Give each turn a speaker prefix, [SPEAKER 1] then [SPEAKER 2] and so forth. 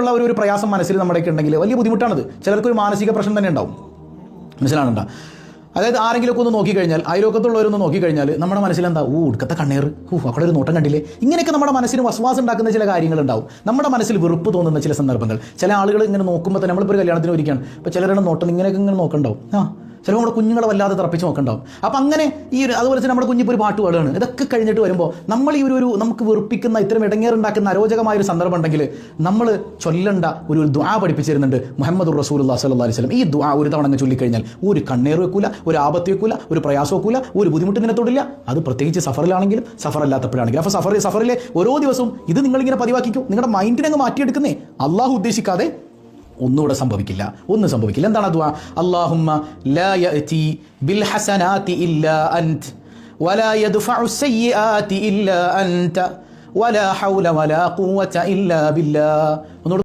[SPEAKER 1] ഉള്ള ഒരു പ്രയാസം മനസ്സിൽ നമ്മുടെയൊക്കെ ഉണ്ടെങ്കിൽ വലിയ ബുദ്ധിമുട്ടാണത്. ചിലർക്കൊരു മാനസിക പ്രശ്നം തന്നെ ഉണ്ടാവും. മനസ്സിലാണണ്ട അതായത് ആരെങ്കിലുമൊക്കെ ഒന്ന് നോക്കിക്കഴിഞ്ഞാൽ അയലോക്കത്തുള്ളവരൊന്ന് നോക്കിക്കഴിഞ്ഞാൽ നമ്മുടെ മനസ്സിൽ എന്താ ഊ ഉടുക്കത്തെ കണ്ണേർ. ഊ അവിടെ ഒരു നോട്ടം കണ്ടില്ലേ? ഇങ്ങനെയൊക്കെ നമ്മുടെ മനസ്സിന് വസ്വാസം ഉണ്ടാക്കുന്ന ചില കാര്യങ്ങൾ ഉണ്ടാവും നമ്മുടെ മനസ്സിൽ വെറുപ്പ് തോന്നുന്ന ചില സന്ദർഭങ്ങൾ. ചില ആളുകൾ ഇങ്ങനെ നോക്കുമ്പോൾ തന്നെ നമ്മളിപ്പോൾ ഒരു കല്യാണത്തിന് ഒരിക്കുകയാണ് അപ്പോൾ ചിലരുടെ നോട്ടം ഇങ്ങനെയൊക്കെ ഇങ്ങനെ നോക്കണ്ടാവും. ആ ചിലപ്പോൾ നമ്മുടെ കുഞ്ഞുങ്ങളെ വല്ലാതെ തറപ്പിച്ച് നോക്കണ്ടാവും. അപ്പം അങ്ങനെ ഈ ഒരു അതുപോലെ തന്നെ നമ്മുടെ കുഞ്ഞിപ്പോൾ ഒരു പാട്ട് പാടുകയാണ് ഇതൊക്കെ കഴിഞ്ഞിട്ട് വരുമ്പോൾ നമ്മൾ ഈ ഒരു നമുക്ക് വെറുപ്പിക്കുന്ന ഇത്തരം ഇടങ്ങേറുണ്ടാക്കുന്ന അരോചകമായ ഒരു സന്ദർഭം ഉണ്ടെങ്കിൽ നമ്മൾ ചൊല്ലണ്ട ഒരു ദ്വാ പഠിപ്പിച്ചിരുന്നുണ്ട് മുഹമ്മദ് റസൂൽ സല്ലല്ലാഹു അലൈഹി വസല്ലം. ഈ ദ്വാ ഒരു തവണ അങ്ങ് ചൊല്ലിക്കഴിഞ്ഞാൽ ഒരു കണ്ണേർ വെക്കൂല ഒരു ആപത്ത് വെക്കൂല ഒരു പ്രയാസം വെക്കൂല ഒരു ബുദ്ധിമുട്ട് നിനത്തോടില്ല അത് പ്രത്യേകിച്ച് സഫറിലാണെങ്കിലും സഫർ അല്ലാത്തപ്പോഴാണെങ്കിലും അപ്പോൾ സഫർ സഫറിലെ ഓരോ ദിവസവും ഇത് നിങ്ങളിങ്ങനെ പതിവാക്കിക്കും. നിങ്ങളുടെ മൈൻഡിനെ അങ്ങ് മാറ്റിയെടുക്കുന്നേ. അള്ളാഹു ഉദ്ദേശിക്കാതെ ഒന്നുകൂടെ സംഭവിക്കില്ല ഒന്നും സംഭവിക്കില്ല എന്താണ് അദ്വാ അല്ലാഹുമ്മ ലാ യഅതി ബിൽ ഹസനാതി ഇല്ലാ അൻത് വലാ യദ്ഫഉ സയ്യിആതി ഇല്ലാ അൻത വലാ ഹൗല വലാ ഖുവത ഇല്ലാ ബില്ലാ ഒന്നുകൂടെ